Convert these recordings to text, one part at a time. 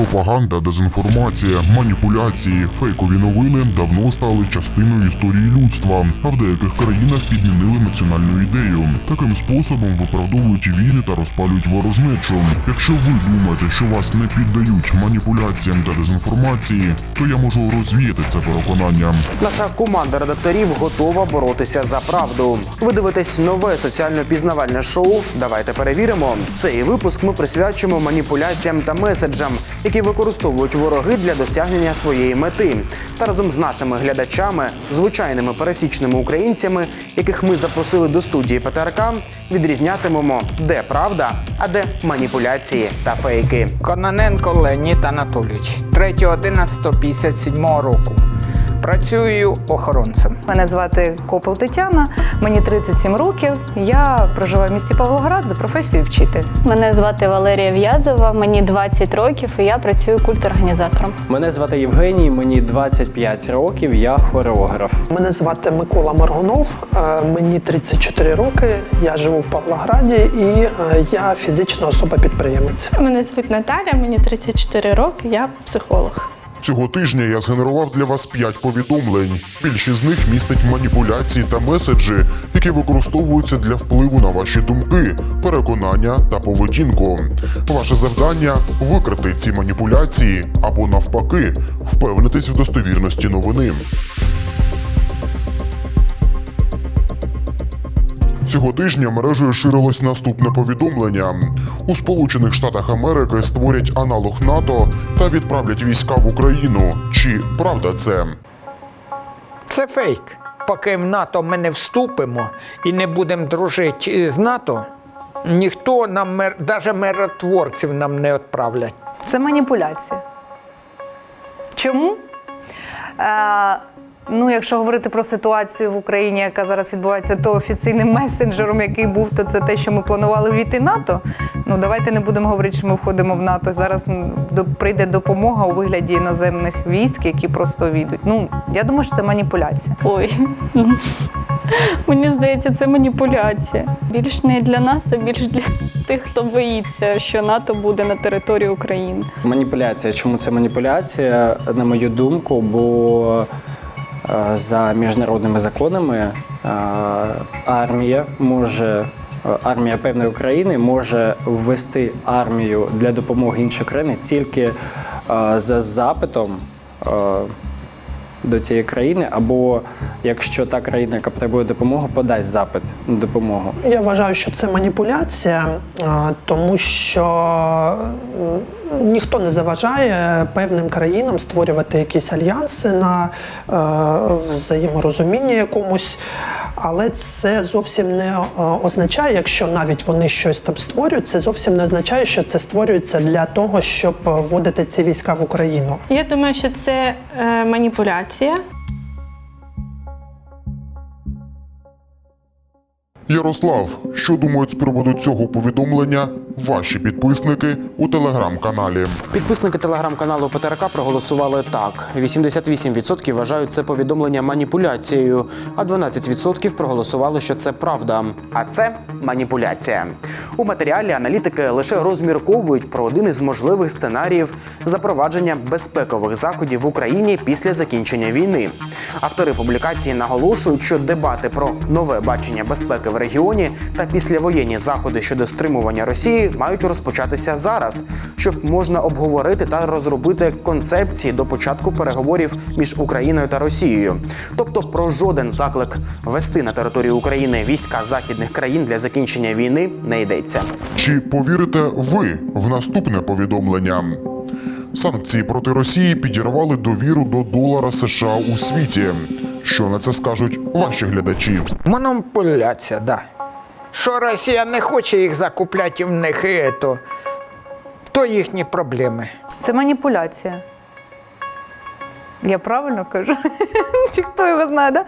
Пропаганда, дезінформація, маніпуляції, фейкові новини давно стали частиною історії людства, а в деяких країнах підмінили національну ідею. Таким способом виправдовують війни та розпалюють ворожнечу. Якщо ви думаєте, що вас не піддають маніпуляціям та дезінформації, то я можу розвіяти це переконання. Наша команда редакторів готова боротися за правду. Ви дивитесь нове соціально-пізнавальне шоу. Давайте перевіримо. Цей випуск ми присвячуємо маніпуляціям та меседжам, які використовують вороги для досягнення своєї мети. Та разом з нашими глядачами, звичайними пересічними українцями, яких ми запросили до студії ПТРК, відрізнятимемо, де правда, а де маніпуляції та фейки. Кононенко Леонід Анатолійович, 3.11.57 року. Працюю охоронцем. Мене звати Копел Тетяна, мені 37 років. Я проживаю в місті Павлоград за професією вчитель. Мене звати Валерія В'язова, мені 20 років і я працюю культорганізатором. Мене звати Євгеній, мені 25 років, я хореограф. Мене звати Микола Маргунов, е, мені 34 роки. Я живу в Павлограді і е, я фізична особа-підприємець. Мене звуть Наталя, мені 34 роки, я психолог. Цього тижня я згенерував для вас 5 повідомлень. Більшість з них містить маніпуляції та меседжі, які використовуються для впливу на ваші думки, переконання та поведінку. Ваше завдання викрити ці маніпуляції або навпаки впевнитись в достовірності новини. Цього тижня мережею ширилось наступне повідомлення: у Сполучених Штатах Америки створять аналог НАТО та відправлять війська в Україну. Чи правда це? Це фейк. Поки в НАТО ми не вступимо і не будемо дружити з НАТО, ніхто нам, мир, навіть миротворців нам не відправлять. Це маніпуляція. Чому? Ну, якщо говорити про ситуацію в Україні, яка зараз відбувається, то офіційним месенджером, який був, то це те, що ми планували війти НАТО. Ну, давайте не будемо говорити, що ми входимо в НАТО. Зараз прийде допомога у вигляді іноземних військ, які просто війдуть. Ну, я думаю, що це маніпуляція. Ой, мені здається, це маніпуляція. Більш не для нас, а більш для тих, хто боїться, що НАТО буде на території України. Маніпуляція. Чому це маніпуляція? На мою думку, бо за міжнародними законами е, армія може. е, Армія певної країни може ввести армію для допомоги іншої країни тільки е, за запитом е, до цієї країни, або якщо та країна, яка потребує допомоги, подасть запит на допомогу. Я вважаю, що це маніпуляція, е, тому що ніхто не заважає певним країнам створювати якісь альянси на взаєморозуміння якомусь. Але це зовсім не е, означає, якщо навіть вони щось там створюють, це зовсім не означає, що це створюється для того, щоб е, вводити ці війська в Україну. Я думаю, що це е, маніпуляція. Ярослав, що думають з приводу цього повідомлення ваші підписники у телеграм-каналі? Підписники телеграм-каналу ПТРК проголосували так: 88% вважають це повідомлення маніпуляцією, а 12% проголосували, що це правда. А це маніпуляція. У матеріалі аналітики лише розмірковують про один із можливих сценаріїв запровадження безпекових заходів в Україні після закінчення війни. Автори публікації наголошують, що дебати про нове бачення безпеки в регіоні та післявоєнні заходи щодо стримування Росії мають розпочатися зараз, щоб можна обговорити та розробити концепції до початку переговорів між Україною та Росією. Тобто про жоден заклик вести на територію України війська західних країн для закінчення війни не йдеться. Чи повірите ви в наступне повідомлення? Санкції проти Росії підірвали довіру до долара США у світі. Що на це скажуть ваші глядачі? Маніпуляція, да. Що Росія не хоче їх закупляти в них, і то, то їхні проблеми. Це маніпуляція. Я правильно кажу? Чи хто його знає, да?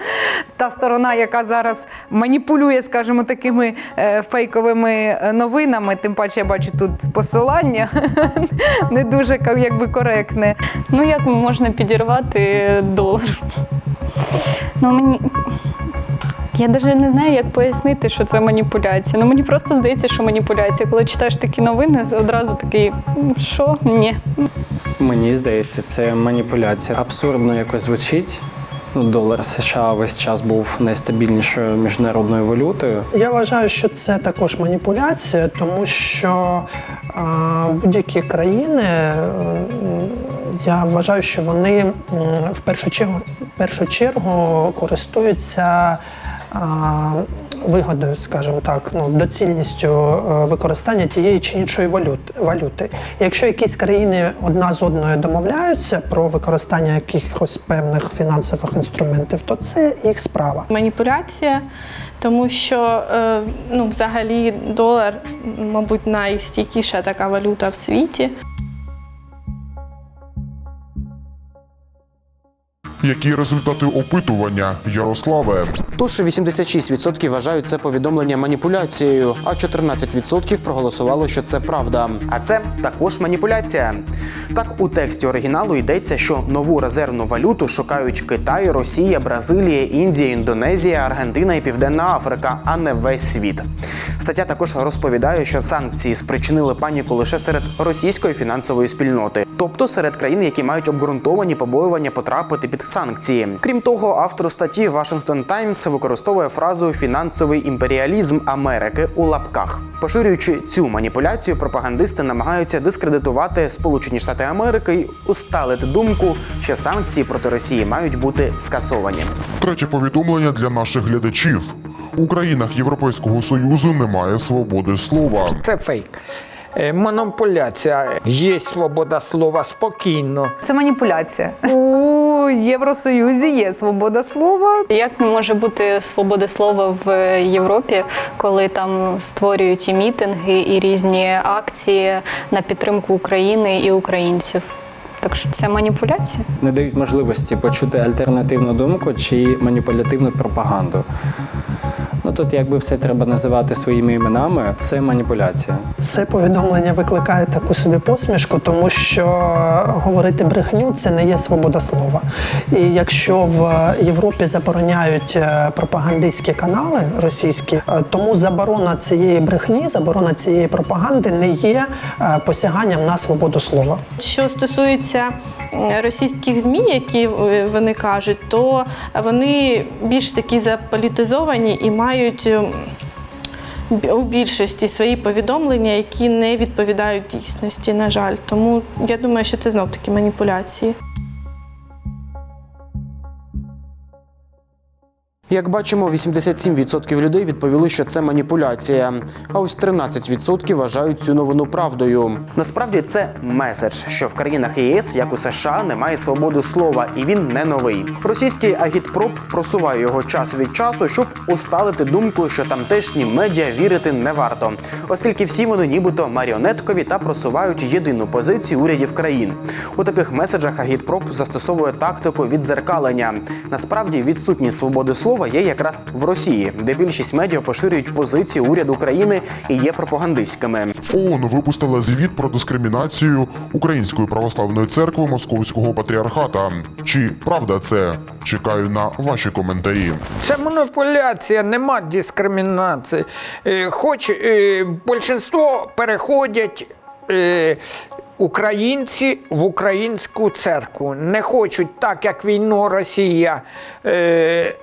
Та сторона, яка зараз маніпулює, скажімо, такими е, фейковими е, новинами, тим паче я бачу тут посилання, не дуже якби коректне. Ну як можна підірвати долар? Ну мені Я навіть не знаю, як пояснити, що це маніпуляція. Ну мені просто здається, що маніпуляція. Коли читаєш такі новини, одразу такий, що? Ні. Мені здається, це маніпуляція. Абсурдно якось звучить. Ну, долар США весь час був найстабільнішою міжнародною валютою. Я вважаю, що це також маніпуляція, тому що будь-які країни, е, я вважаю, що вони в першу чергу, в першу чергу користуються. Вигодою, скажімо так, ну доцільністю е, використання тієї чи іншої валют, валюти. Якщо якісь країни одна з одною домовляються про використання якихось певних фінансових інструментів, то це їх справа. Маніпуляція, тому що е, ну, взагалі долар, мабуть, найстійкіша така валюта в світі. Які результати опитування, Ярославе? Тож 86% вважають це повідомлення маніпуляцією, а 14% проголосувало, що це правда. А це також маніпуляція. Так у тексті оригіналу йдеться, що нову резервну валюту шукають Китай, Росія, Бразилія, Індія, Індонезія, Аргентина і Південна Африка, а не весь світ. Стаття також розповідає, що санкції спричинили паніку лише серед російської фінансової спільноти, тобто серед країн, які мають обґрунтовані побоювання потрапити під санкції. Крім того, автор статті Washington Times використовує фразу фінансовий імперіалізм Америки у лапках. Поширюючи цю маніпуляцію, пропагандисти намагаються дискредитувати Сполучені Штати Америки і усталити думку, що санкції проти Росії мають бути скасовані. Третє повідомлення для наших глядачів. У країнах Європейського Союзу немає свободи слова. Це фейк. Е, Маніпуляція. Є свобода слова спокійно. Це маніпуляція. У Євросоюзі є свобода слова. Як не може бути свободи слова в Європі, коли там створюють і мітинги, і різні акції на підтримку України і українців? Так що це маніпуляція. Не дають можливості почути альтернативну думку чи маніпулятивну пропаганду. Ну тут якби все треба називати своїми іменами, це маніпуляція. Це повідомлення викликає таку собі посмішку, тому що говорити брехню це не є свобода слова. І якщо в Європі забороняють е, пропагандистські канали російські, е, тому заборона цієї брехні, заборона цієї пропаганди не є е, посяганням на свободу слова. Що стосується російських ЗМІ, які вони кажуть, то вони більш такі заполітизовані і мають ем, бі- у більшості свої повідомлення, які не відповідають дійсності, на жаль. Тому я думаю, що це знов таки маніпуляції. Як бачимо, 87% людей відповіли, що це маніпуляція, а ось 13% вважають цю новину правдою. Насправді це меседж, що в країнах ЄС, як у США, немає свободи слова, і він не новий. Російський агітпроп просуває його час від часу, щоб усталити думку, що тамтешні медіа вірити не варто, оскільки всі вони нібито маріонеткові та просувають єдину позицію урядів країн. У таких меседжах агітпроп застосовує тактику відзеркалення. Насправді відсутність свободи слова є якраз в Росії, де більшість медіа поширюють позицію уряду країни і є пропагандистськими. ООН випустила звіт про дискримінацію Української православної церкви Московського патріархата. Чи правда це? Чекаю на ваші коментарі. Це маніпуляція, нема дискримінації. Е, Хоч е, більшинство переходять. Е, Українці в українську церкву не хочуть, так як війну Росія е,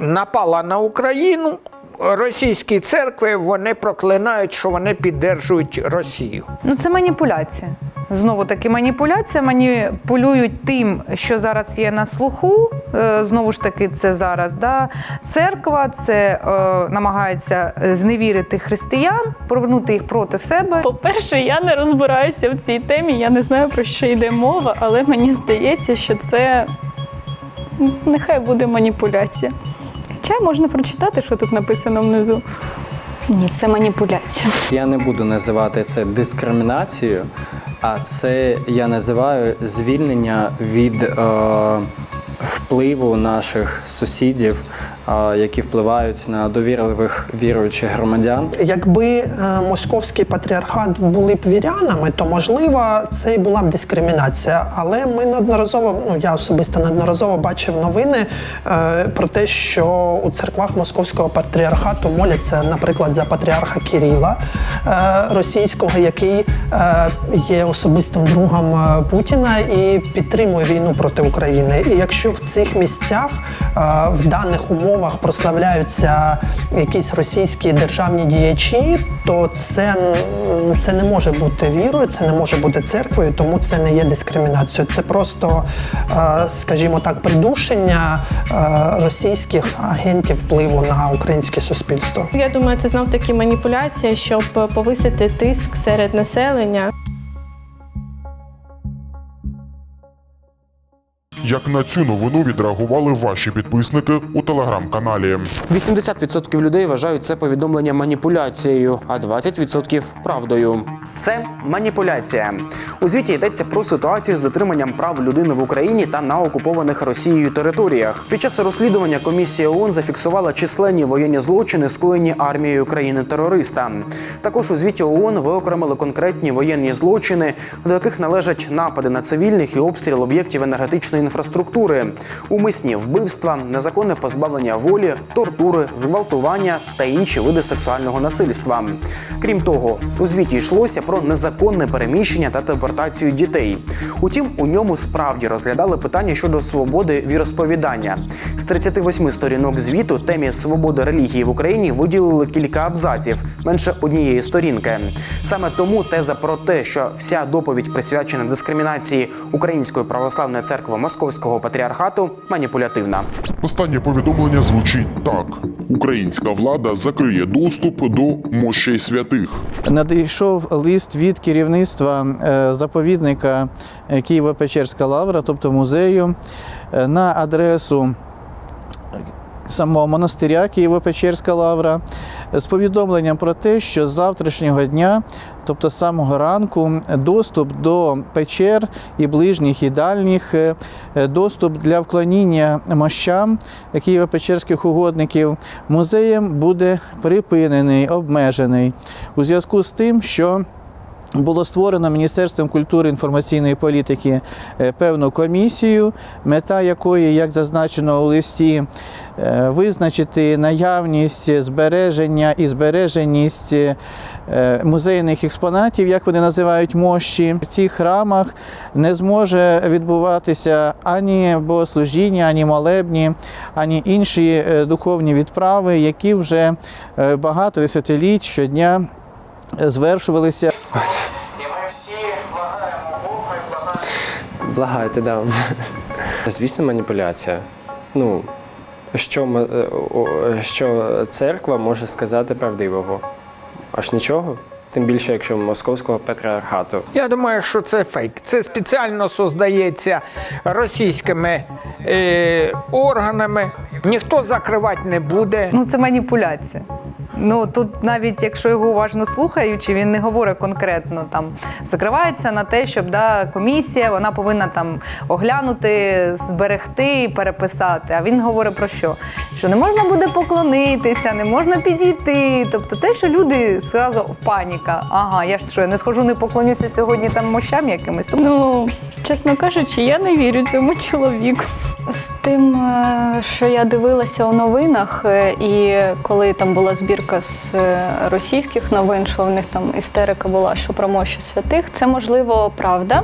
напала на Україну. Російські церкви вони проклинають, що вони піддержують Росію. Ну це маніпуляція. Знову таки маніпуляція. Маніпулюють тим, що зараз є на слуху. Е, Знову ж таки, це зараз да? церква, це е, намагається зневірити християн, повернути їх проти себе. По-перше, я не розбираюся в цій темі, я не знаю про що йде мова, але мені здається, що це нехай буде маніпуляція. Хоча можна прочитати, що тут написано внизу. Ні, це маніпуляція. Я не буду називати це дискримінацією, а це я називаю звільнення від е, впливу наших сусідів які впливають на довірливих віруючих громадян. Якби е, московський патріархат були б вірянами, то можливо це і була б дискримінація. Але ми неодноразово, ну я особисто неодноразово бачив новини е, про те, що у церквах московського патріархату моляться, наприклад, за патріарха Кирила е, російського, який є особистим другом Путіна і підтримує війну проти України. І якщо в цих місцях в даних умовах прославляються якісь російські державні діячі, то це, це не може бути вірою, це не може бути церквою, тому це не є дискримінацією. Це просто, е, скажімо так, придушення е, російських агентів впливу на українське суспільство. Я думаю, це знов таки маніпуляція, щоб повисити тиск серед населення. Як на цю новину відреагували ваші підписники у телеграм-каналі. 80% людей вважають це повідомлення маніпуляцією, а 20% правдою. Це маніпуляція. У звіті йдеться про ситуацію з дотриманням прав людини в Україні та на окупованих Росією територіях. Під час розслідування комісія ООН зафіксувала численні воєнні злочини, скоєні армією країни-терориста. Також у звіті ООН виокремили конкретні воєнні злочини, до яких належать напади на цивільних і обстріл об'єктів енергетичної інфраструктури, умисні вбивства, незаконне позбавлення волі, тортури, зґвалтування та інші види сексуального насильства. Крім того, у звіті йшлося про незаконне переміщення та депортацію дітей. Утім, у ньому справді розглядали питання щодо свободи віросповідання. З 38 сторінок звіту темі свободи релігії в Україні виділили кілька абзаців, менше однієї сторінки. Саме тому теза про те, що вся доповідь присвячена дискримінації Української православної церкви Московського патріархату маніпулятивна. Останнє повідомлення звучить так: українська влада закриє доступ до мощей святих. Надійшов лист від керівництва е, заповідника е, Києво-Печерська лавра, тобто музею, е, на адресу самого монастиря Києво-Печерська лавра з повідомленням про те, що з завтрашнього дня, тобто з самого ранку, доступ до печер і ближніх, і дальніх, е, доступ для вклоніння мощам Києво-Печерських угодників музеєм буде припинений, обмежений. У зв'язку з тим, що було створено Міністерством культури інформаційної політики е, певну комісію, мета якої, як зазначено у листі, е, визначити наявність збереження і збереженість е, музейних експонатів, як вони називають мощі. В цих храмах не зможе відбуватися ані богослужіння, ані молебні, ані інші духовні відправи, які вже багато десятиліть щодня звершувалися. І ми всі благаємо Бога і благаємо. Благайте, да. Звісно, маніпуляція. Ну, що, м- е, що церква може сказати правдивого? Аж нічого. Тим більше, якщо московського патріархату. Я думаю, що це фейк. Це спеціально создається російськими е, органами. Ніхто закривати не буде. Ну, це маніпуляція. Ну тут навіть якщо його уважно слухаючи, він не говорить конкретно там закривається на те, щоб да, комісія вона повинна там оглянути, зберегти, переписати. А він говорить про що? Що не можна буде поклонитися, не можна підійти. Тобто те, що люди зразу в паніка. Ага, я ж що, я не схожу, не поклонюся сьогодні там мощам якимось. Тобто, Ну, чесно кажучи, я не вірю цьому чоловіку. З тим, е, що я дивилася у новинах, е, і коли там була збірка з е, російських новин, що в них там істерика була, що про мощі святих, це можливо правда.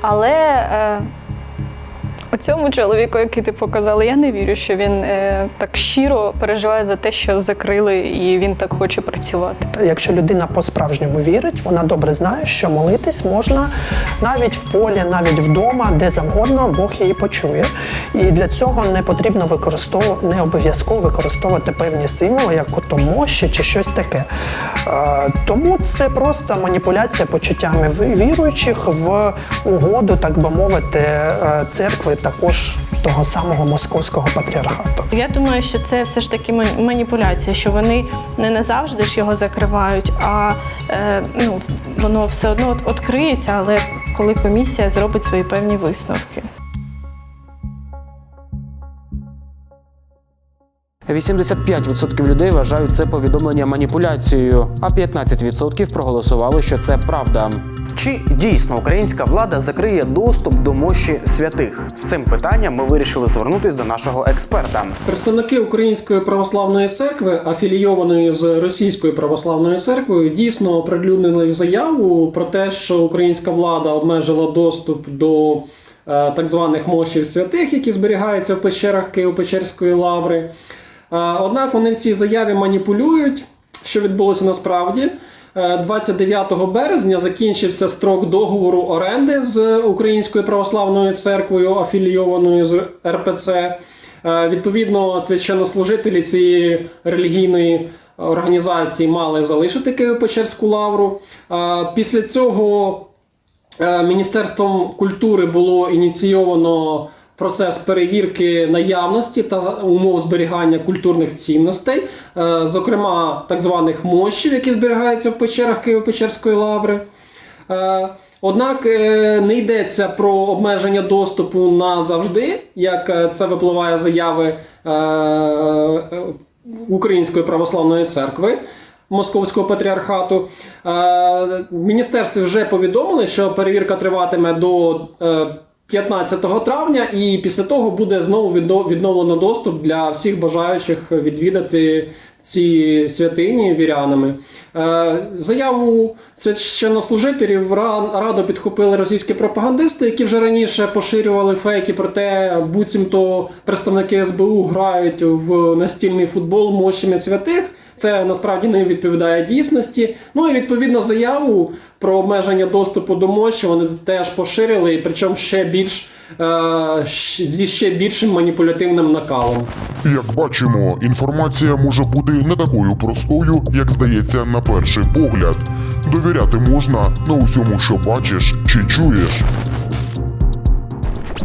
Але е, у цьому чоловіку, який ти показала, я не вірю, що він е, так щиро переживає за те, що закрили, і він так хоче працювати. Якщо людина по-справжньому вірить, вона добре знає, що молитись можна навіть в полі, навіть вдома, де завгодно Бог її почує. І для цього не потрібно використовувати, не обов'язково використовувати певні символи, як ото мощі чи щось таке. Е, Тому це просто маніпуляція почуттями віруючих в угоду, так би мовити, е, церкви також того самого московського патріархату. Я думаю, що це все ж таки маніпуляція, що вони не назавжди ж його закривають, а е, ну, воно все одно відкриється, але коли комісія зробить свої певні висновки. 85% людей вважають це повідомлення маніпуляцією, а 15% проголосували, що це правда. Чи дійсно українська влада закриє доступ до мощі святих? З цим питанням ми вирішили звернутись до нашого експерта. Представники Української православної церкви, афілійованої з Російською православною церквою, дійсно оприлюднили заяву про те, що українська влада обмежила доступ до е, так званих мощів святих, які зберігаються в печерах Києво-Печерської лаври. Е, однак вони в цій заяві маніпулюють, що відбулося насправді. Е, 29 березня закінчився строк договору оренди з Українською православною церквою, афілійованою з РПЦ. Е, Відповідно, священнослужителі цієї релігійної організації мали залишити Києво-Печерську лавру. Е, Після цього е, Міністерством культури було ініційовано процес перевірки наявності та умов зберігання культурних цінностей, е, зокрема так званих мощів, які зберігаються в печерах Києво-Печерської лаври. Е, Однак е, не йдеться про обмеження доступу назавжди, як це випливає заяви Української православної церкви. Московського патріархату. Міністерстві вже повідомили, що перевірка триватиме до 15 травня, і після того буде знову відно- відновлено доступ для всіх бажаючих відвідати ці святині вірянами. Е, Заяву священнослужителів ра- радо підхопили російські пропагандисти, які вже раніше поширювали фейки про те, буцімто представники СБУ грають в настільний футбол мощами святих. Це насправді не відповідає дійсності. Ну і відповідно заяву про обмеження доступу до мощі вони теж поширили, причому ще більш е, зі ще більшим маніпулятивним накалом. Як бачимо, інформація може бути не такою простою, як здається на перший погляд. Довіряти можна на усьому, що бачиш чи чуєш.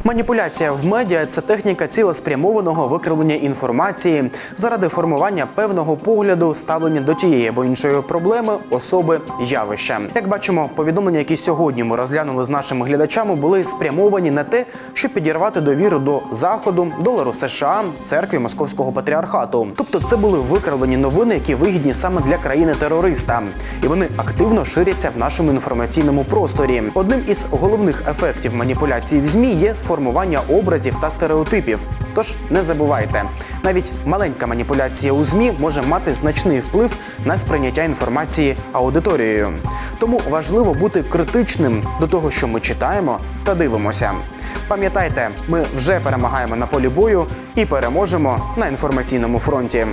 Маніпуляція в медіа це техніка цілеспрямованого викривлення інформації заради формування певного погляду ставлення до тієї або іншої проблеми, особи, явища. Як бачимо, повідомлення, які сьогодні ми розглянули з нашими глядачами, були спрямовані на те, щоб підірвати довіру до заходу, долару США, церкві Московського патріархату. Тобто, це були викривлені новини, які вигідні саме для країни-терориста, і вони активно ширяться в нашому інформаційному просторі. Одним із головних ефектів маніпуляції в змі є формування образів та стереотипів. Тож не забувайте, навіть маленька маніпуляція у змі може мати значний вплив на сприйняття інформації аудиторією. Тому важливо бути критичним до того, що ми читаємо та дивимося. Пам'ятайте, ми вже перемагаємо на полі бою і переможемо на інформаційному фронті.